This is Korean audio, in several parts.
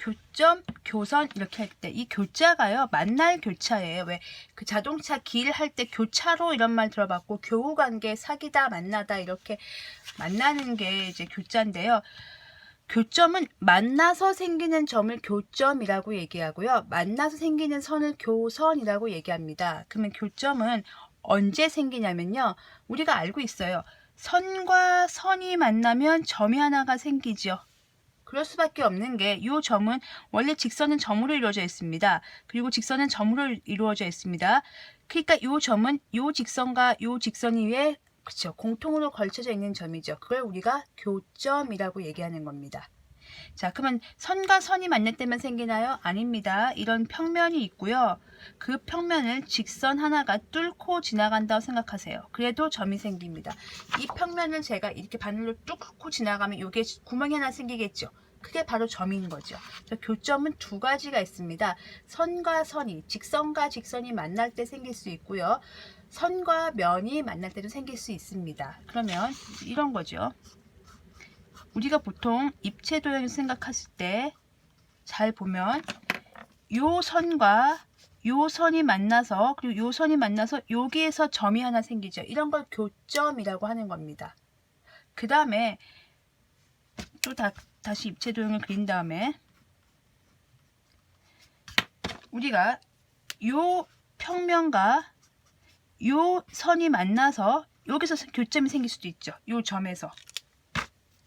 교점, 교선 이렇게 할 때 이 교자가요 만날 교차예요. 왜 그 자동차 길 할 때 교차로 이런 말 들어봤고 교우 관계 사귀다 만나다 이렇게 만나는 게 이제 교자인데요. 교점은 만나서 생기는 점을 교점이라고 얘기하고요. 만나서 생기는 선을 교선이라고 얘기합니다. 그러면 교점은 언제 생기냐면요. 우리가 알고 있어요. 선과 선이 만나면 점이 하나가 생기죠. 그럴 수밖에 없는 게 이 점은 원래 직선은 점으로 이루어져 있습니다. 그리고 직선은 점으로 이루어져 있습니다. 그러니까 이 점은 이 직선과 이 직선 위에 그쵸 공통으로 걸쳐져 있는 점이죠. 그걸 우리가 교점이라고 얘기하는 겁니다. 자, 그러면 선과 선이 만날 때만 생기나요? 아닙니다. 이런 평면이 있고요. 그 평면을 직선 하나가 뚫고 지나간다고 생각하세요. 그래도 점이 생깁니다. 이 평면을 제가 이렇게 바늘로 뚫고 지나가면 이게 구멍이 하나 생기겠죠. 그게 바로 점인 거죠. 교점은 두 가지가 있습니다. 선과 선이, 직선과 직선이 만날 때 생길 수 있고요. 선과 면이 만날 때도 생길 수 있습니다. 그러면 이런 거죠. 우리가 보통 입체 도형을 생각했을 때 잘 보면 요 선과 요 선이 만나서 그리고 요 선이 만나서 여기에서 점이 하나 생기죠. 이런 걸 교점이라고 하는 겁니다. 그 다음에 또 다, 다시 입체 도형을 그린 다음에 우리가 요 평면과 요 선이 만나서 여기서 교점이 생길 수도 있죠. 요 점에서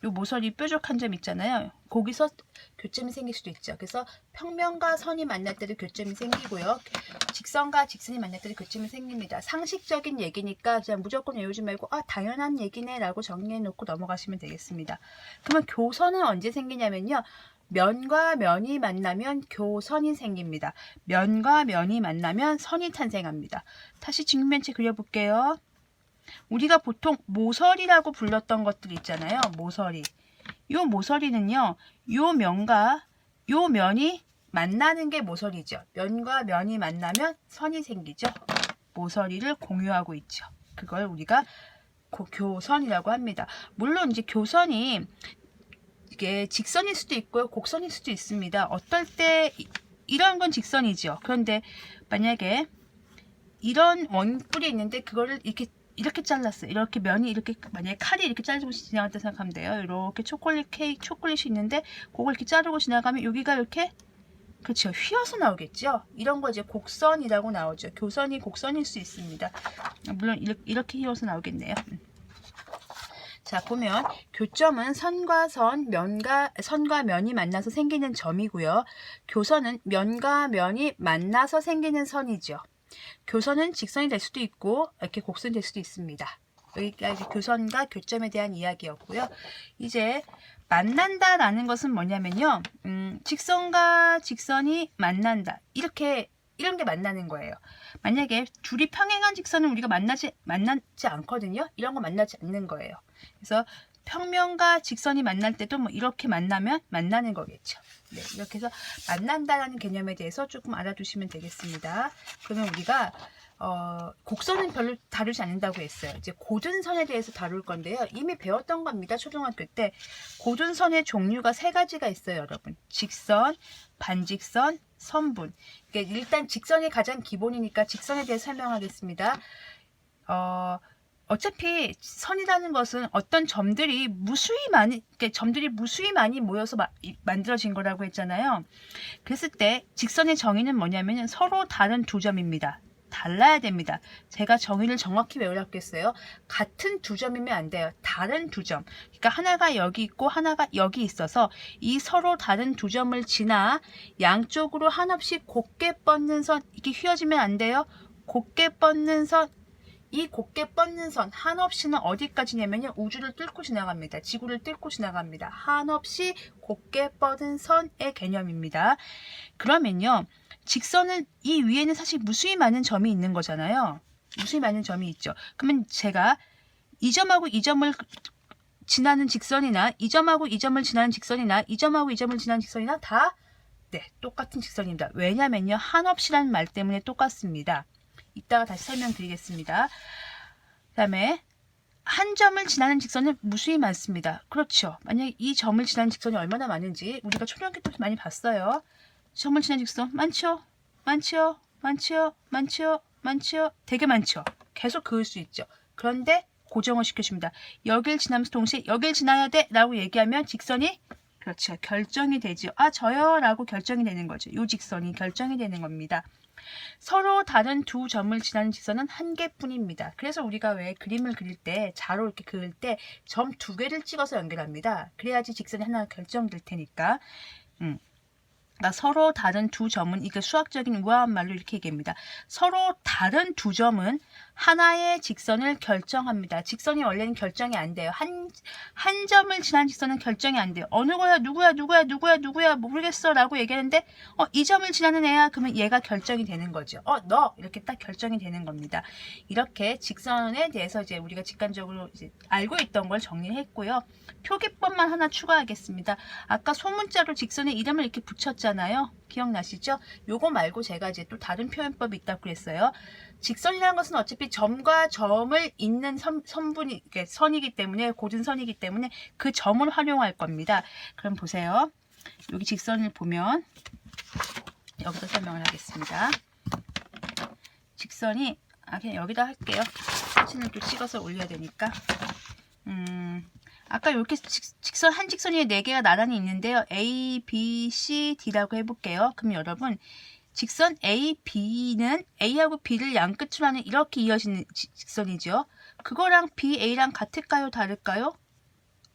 요 모서리 뾰족한 점 있잖아요. 거기서 교점이 생길 수도 있죠. 그래서 평면과 선이 만날 때도 교점이 생기고요. 직선과 직선이 만날 때도 교점이 생깁니다. 상식적인 얘기니까 그냥 무조건 외우지 말고 아 당연한 얘기네 라고 정리해 놓고 넘어가시면 되겠습니다. 그러면 교선은 언제 생기냐면요. 면과 면이 만나면 교선이 생깁니다. 면과 면이 만나면 선이 탄생합니다. 다시 직면체 그려볼게요. 우리가 보통 모서리라고 불렀던 것들 있잖아요. 모서리. 요 모서리는요. 요 면과 요 면이 만나는 게 모서리죠. 면과 면이 만나면 선이 생기죠. 모서리를 공유하고 있죠. 그걸 우리가 고- 교선이라고 합니다. 물론 이제 교선이 이게 직선일 수도 있고요. 곡선일 수도 있습니다. 어떨 때 이- 이런 건 직선이죠. 그런데 만약에 이런 원뿔이 있는데 그거를 이렇게 이렇게 잘랐어요. 이렇게 면이 이렇게 만약에 칼이 이렇게 자르고 지나갔다 생각하면 돼요. 이렇게 초콜릿 케이크 초콜릿이 있는데 그걸 이렇게 자르고 지나가면 여기가 이렇게 그렇죠. 휘어서 나오겠죠. 이런 거 이제 곡선이라고 나오죠. 교선이 곡선일 수 있습니다. 물론 이렇게, 휘어서 나오겠네요. 음. 자 보면 교점은 선과 선, 면과 선과 면이 만나서 생기는 점이고요. 교선은 면과 면이 만나서 생기는 선이죠. 교선은 직선이 될 수도 있고 이렇게 곡선이 될 수도 있습니다. 여기까지 교선과 교점에 대한 이야기였고요. 이제 만난다라는 것은 뭐냐면요. 음, 직선과 직선이 만난다. 이렇게 이런 게 만나는 거예요. 만약에 둘이 평행한 직선은 우리가 만나지 만나지 않거든요. 이런 거 만나지 않는 거예요. 그래서 평면과 직선이 만날 때도 뭐 이렇게 만나면 만나는 거겠죠. 네, 이렇게 해서 만난다라는 개념에 대해서 조금 알아두시면 되겠습니다. 그러면 우리가 어, 곡선은 별로 다루지 않는다고 했어요. 이제 고든선에 대해서 다룰 건데요. 이미 배웠던 겁니다. 초등학교 때 고든선의 종류가 세 가지가 있어요, 여러분. 직선, 반직선, 선분. 그러니까 일단 직선이 가장 기본이니까 직선에 대해 설명하겠습니다. 어, 어차피 선이라는 것은 어떤 점들이 무수히 많이, 그러니까 점들이 무수히 많이 모여서 마- 이- 만들어진 거라고 했잖아요. 그랬을 때 직선의 정의는 뭐냐면 서로 다른 두 점입니다. 달라야 됩니다. 제가 정의를 정확히 외우라고 했어요. 같은 두 점이면 안 돼요. 다른 두 점. 그러니까 하나가 여기 있고 하나가 여기 있어서 이 서로 다른 두 점을 지나 양쪽으로 한없이 곱게 뻗는 선 이게 휘어지면 안 돼요. 곱게 뻗는 선 이 곱게 뻗는 선 한없이는 어디까지냐면요. 우주를 뚫고 지나갑니다. 지구를 뚫고 지나갑니다. 한없이 곱게 뻗은 선의 개념입니다. 그러면요. 직선은 이 위에는 사실 무수히 많은 점이 있는 거잖아요. 무수히 많은 점이 있죠. 그러면 제가 이 점하고 이 점을 지나는 직선이나 이 점하고 이 점을 지나는 직선이나 이 점하고 이 점을 지나는 직선이나 다 네, 똑같은 직선입니다. 왜냐면요. 한없이라는 말 때문에 똑같습니다. 이따가 다시 설명드리겠습니다. 그 다음에 한 점을 지나는 직선은 무수히 많습니다. 그렇죠. 만약 이 점을 지나는 직선이 얼마나 많은지 우리가 초등학교 때 많이 봤어요. 점을 지나는 직선 많죠? 많죠? 많죠? 많죠? 많죠? 되게 많죠. 계속 그을 수 있죠. 그런데 고정을 시켜줍니다. 여길 지나면서 동시에 여길 지나야 돼 라고 얘기하면 직선이 그렇죠. 결정이 되죠. 아 저요 라고 결정이 되는 거죠. 이 직선이 결정이 되는 겁니다. 서로 다른 두 점을 지나는 직선은 한 개뿐입니다. 그래서 우리가 왜 그림을 그릴 때 자로 이렇게 그을 때점 두 개를 찍어서 연결합니다. 그래야지 직선이 하나 결정될 테니까. 음. 그러니까 서로 다른 두 점은 이게 수학적인 우아한 말로 이렇게 얘기합니다. 서로 다른 두 점은 하나의 직선을 결정합니다. 직선이 원래는 결정이 안 돼요. 한, 한 점을 지난 직선은 결정이 안 돼요. 어느 거야, 누구야, 누구야, 누구야, 누구야, 모르겠어. 라고 얘기하는데, 어, 이 점을 지나는 애야. 그러면 얘가 결정이 되는 거죠. 어, 너! 이렇게 딱 결정이 되는 겁니다. 이렇게 직선에 대해서 이제 우리가 직관적으로 이제 알고 있던 걸 정리했고요. 표기법만 하나 추가하겠습니다. 아까 소문자로 직선에 이름을 이렇게 붙였 잖아요. 기억나시죠? 요거 말고 제가 이제 또 다른 표현법이 있다고 그랬어요. 직선이라는 것은 어차피 점과 점을 잇는 선, 선분이, 선이기 때문에, 고든선이기 때문에 그 점을 활용할 겁니다. 그럼 보세요. 여기 직선을 보면, 여기서 설명을 하겠습니다. 직선이, 아, 그냥 여기다 할게요. 사진을 또 찍어서 올려야 되니까. 음, 아까 이렇게 직, 선 한 직선이 네 개가 나란히 있는데요. A, B, C, D라고 해볼게요. 그럼 여러분 직선 A, B는 A하고 B를 양 끝으로 하는 이렇게 이어지는 지- 직선이죠. 그거랑 B, A랑 같을까요? 다를까요?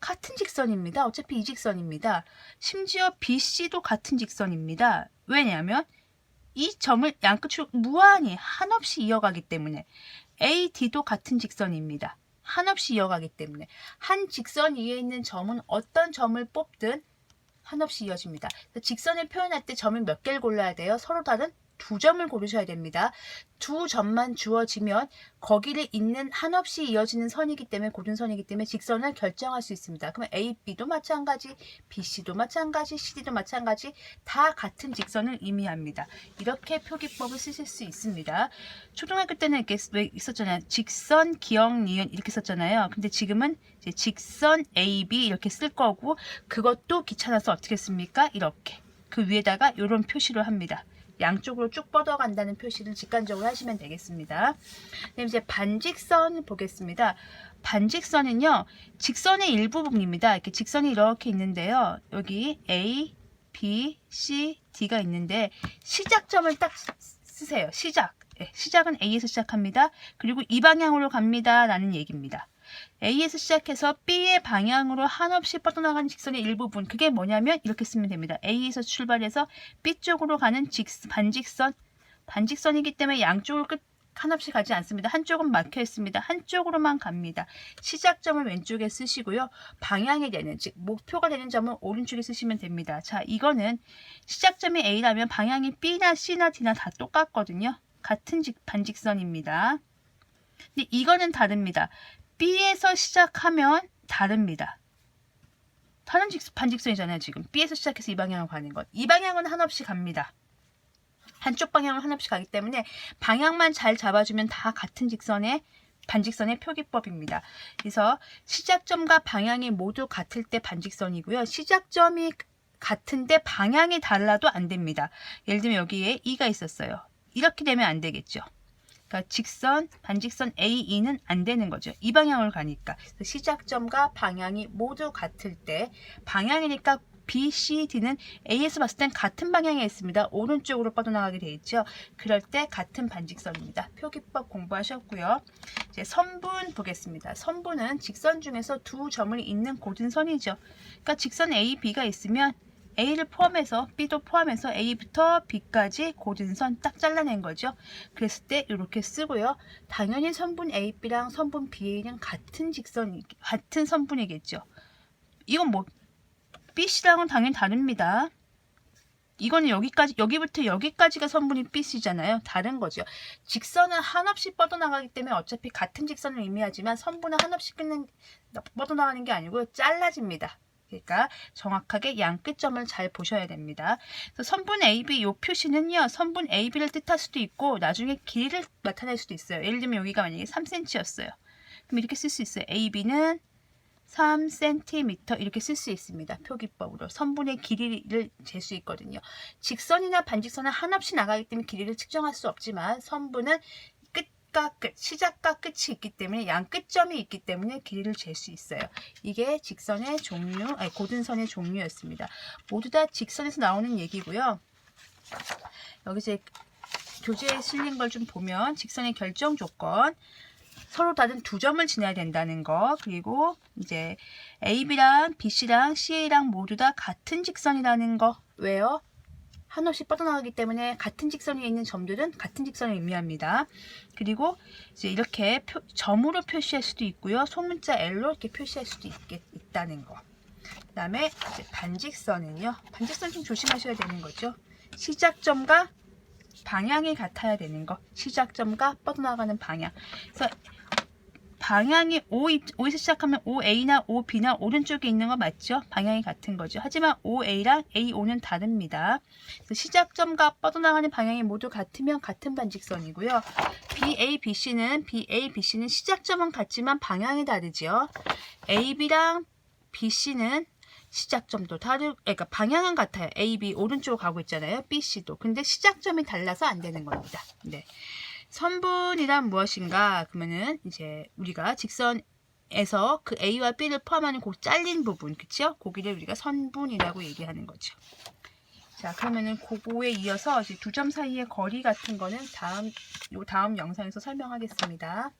같은 직선입니다. 어차피 이 직선입니다. 심지어 BC도 같은 직선입니다. 왜냐하면 이 점을 양 끝으로 무한히 한없이 이어가기 때문에 AD도 같은 직선입니다. 한없이 이어가기 때문에 한 직선 위에 있는 점은 어떤 점을 뽑든 한없이 이어집니다. 직선을 표현할 때 점을 몇 개를 골라야 돼요? 서로 다른 두 점을 고르셔야 됩니다. 두 점만 주어지면 거기를 잇는 한없이 이어지는 선이기 때문에 고른 선이기 때문에 직선을 결정할 수 있습니다. 그러면 A, B도 마찬가지, B, C도 마찬가지, CD도 마찬가지 다 같은 직선을 의미합니다. 이렇게 표기법을 쓰실 수 있습니다. 초등학교 때는 이렇게 왜 있었잖아요. 직선, 기억, 니은 이렇게 썼잖아요. 근데 지금은 직선 AB 이렇게 쓸 거고 그것도 귀찮아서 어떻게 씁니까? 이렇게 그 위에다가 이런 표시를 합니다. 양쪽으로 쭉 뻗어간다는 표시를 직관적으로 하시면 되겠습니다. 그럼 이제 반직선 보겠습니다. 반직선은요, 직선의 일부분입니다. 이렇게 직선이 이렇게 있는데요. 여기 A, B, C, D가 있는데 시작점을 딱 쓰- 쓰세요. 시작. 예, 시작은 A에서 시작합니다. 그리고 이 방향으로 갑니다. 라는 얘기입니다. A에서 시작해서 B의 방향으로 한없이 뻗어나가는 직선의 일부분 그게 뭐냐면 이렇게 쓰면 됩니다. A에서 출발해서 B 쪽으로 가는 직, 반직선 반직선이기 때문에 양쪽을 끝 한없이 가지 않습니다. 한쪽은 막혀 있습니다. 한쪽으로만 갑니다. 시작점을 왼쪽에 쓰시고요. 방향이 되는 즉 목표가 되는 점은 오른쪽에 쓰시면 됩니다. 자, 이거는 시작점이 A라면 방향이 B나 C나 D나 다 똑같거든요. 같은 직, 반직선입니다. 근데 이거는 다릅니다. B에서 시작하면 다릅니다. 다른 직, 반직선이잖아요, 지금. B에서 시작해서 이 방향으로 가는 것. 이 방향은 한없이 갑니다. 한쪽 방향을 한없이 가기 때문에 방향만 잘 잡아주면 다 같은 직선의 반직선의 표기법입니다. 그래서 시작점과 방향이 모두 같을 때 반직선이고요. 시작점이 같은데 방향이 달라도 안 됩니다. 예를 들면 여기에 E가 있었어요. 이렇게 되면 안 되겠죠. 그러니까 직선, 반직선 AE는 안 되는 거죠. 이 방향으로 가니까. 시작점과 방향이 모두 같을 때 방향이니까 B, C, D는 A에서 봤을 땐 같은 방향에 있습니다. 오른쪽으로 뻗어나가게 돼 있죠. 그럴 때 같은 반직선입니다. 표기법 공부하셨고요. 이제 선분 보겠습니다. 선분은 직선 중에서 두 점을 잇는 고든선이죠. 그러니까 직선 A, B가 있으면 A를 포함해서 B도 포함해서 A부터 B까지 고든선 딱 잘라낸 거죠. 그랬을 때 이렇게 쓰고요. 당연히 선분 AB랑 선분 BA는 같은 직선, 같은 선분이겠죠. 이건 뭐 BC랑은 당연히 다릅니다. 이거는 여기까지 여기부터 여기까지가 선분이 BC잖아요. 다른 거죠. 직선은 한없이 뻗어나가기 때문에 어차피 같은 직선을 의미하지만 선분은 한없이 끊는 뻗어나가는 게 아니고 잘라집니다. 그러니까 정확하게 양 끝점을 잘 보셔야 됩니다. 선분 AB 이 표시는요. 선분 AB를 뜻할 수도 있고 나중에 길이를 나타낼 수도 있어요. 예를 들면 여기가 만약에 3cm였어요. 그럼 이렇게 쓸 수 있어요. AB는 3cm 이렇게 쓸 수 있습니다. 표기법으로 선분의 길이를 잴 수 있거든요. 직선이나 반직선은 한없이 나가기 때문에 길이를 측정할 수 없지만 선분은 끝과 끝, 시작과 끝이 있기 때문에 양 끝점이 있기 때문에 길이를 잴 수 있어요. 이게 직선의 종류, 아니 고든선의 종류였습니다. 모두 다 직선에서 나오는 얘기고요. 여기 이제 교재에 실린 걸 좀 보면 직선의 결정 조건 서로 다른 두 점을 지나야 된다는 거 그리고 이제 AB랑 BC랑 CA랑 모두 다 같은 직선이라는 거 왜요? 한없이 뻗어나가기 때문에 같은 직선에 있는 점들은 같은 직선을 의미합니다. 그리고 이제 이렇게 표- 점으로 표시할 수도 있고요. 소문자 L로 이렇게 표시할 수도 있겠, 있다는 거. 그 다음에 반직선은요. 반직선 좀 조심하셔야 되는 거죠. 시작점과 방향이 같아야 되는 거. 시작점과 뻗어나가는 방향. 그래서 방향이 O, O에서 시작하면 OA나 OB나 오른쪽에 있는 거 맞죠? 방향이 같은 거죠. 하지만 OA랑 AO는 다릅니다. 시작점과 뻗어나가는 방향이 모두 같으면 같은 반직선이고요. BA, BC는 BA, BC는 시작점은 같지만 방향이 다르죠. AB랑 BC는 시작점도 다르, 그러니까 방향은 같아요. A, B 오른쪽으로 가고 있잖아요. B, C도. 근데 시작점이 달라서 안 되는 겁니다. 네. 선분이란 무엇인가? 그러면은 이제 우리가 직선에서 그 A와 B를 포함하는 그 잘린 부분, 그치요? 고기를 우리가 선분이라고 얘기하는 거죠. 자, 그러면은 그거에 이어서 두 점 사이의 거리 같은 거는 다음 요 다음 영상에서 설명하겠습니다.